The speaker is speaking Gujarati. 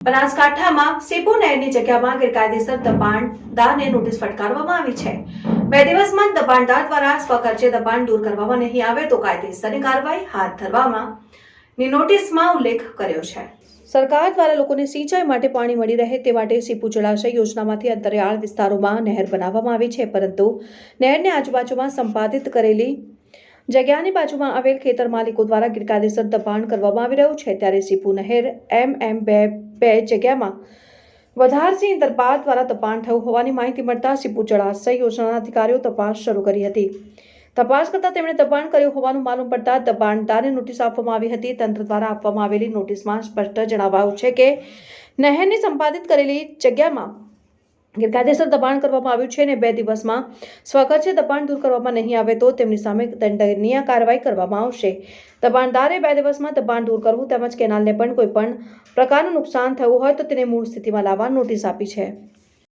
બનાસકાંઠામાં સીપુ નહેરની જગ્યામાં ગેરકાયદેસર દબાણદારને નોટિસ ફટકારવામાં આવી છે. બે દિવસમાં દબાણદાર દ્વારા સ્વખર્ચે દબાણ દૂર કરવામાં નહીં આવે તો કાયદેસરની કાર્યવાહી હાથ ધરવામાં નોટિસમાં ઉલ્લેખ કર્યો છે. સરકાર દ્વારા લોકોને સિંચાઈ માટે પાણી મળી રહે તે માટે સીપુ જળાશય યોજનામાંથી અંતરિયાળ વિસ્તારોમાં નહેર બનાવવામાં આવી છે, પરંતુ નહેરની આજુબાજુમાં સંપાદિત કરેલી જગ્યાની બાજુમાં આવેલ ખેતર માલિકો દ્વારા ગેરકાયદેસર દબાણ કરવામાં આવી રહ્યું છે ત્યારે સીપુ નહેર, એમ એમ બે બે જગ્યામાં વધારસિંહ દરબાર દ્વારા દબાણ થયું હોવાની માહિતી મળતા સીપુ જળાશય યોજનાના અધિકારીઓ તપાસ શરૂ કરી હતી. તપાસ કરતા તેમણે દબાણ કર્યું હોવાનું માલુમ પડતા દબાણદારને નોટિસ આપવામાં આવી હતી. તંત્ર દ્વારા આપવામાં આવેલી નોટિસમાં સ્પષ્ટ જણાવાયું છે કે નહેરની સંપાદિત કરેલી જગ્યામાં ગેરકાયદેસર દબાણ કરવામાં આવ્યું છે અને બે દિવસમાં સ્વખર્ચે દબાણ દૂર કરવામાં નહીં આવે તો તેમની સામે દંડનીય કાર્યવાહી કરવામાં આવશે. દબાણદારે બે દિવસમાં દબાણ દૂર કરવું તેમજ કેનાલને પણ કોઈ પણ પ્રકારનું નુકસાન થયું હોય તો તેને મૂળ સ્થિતિમાં લાવવા નોટિસ આપી છે.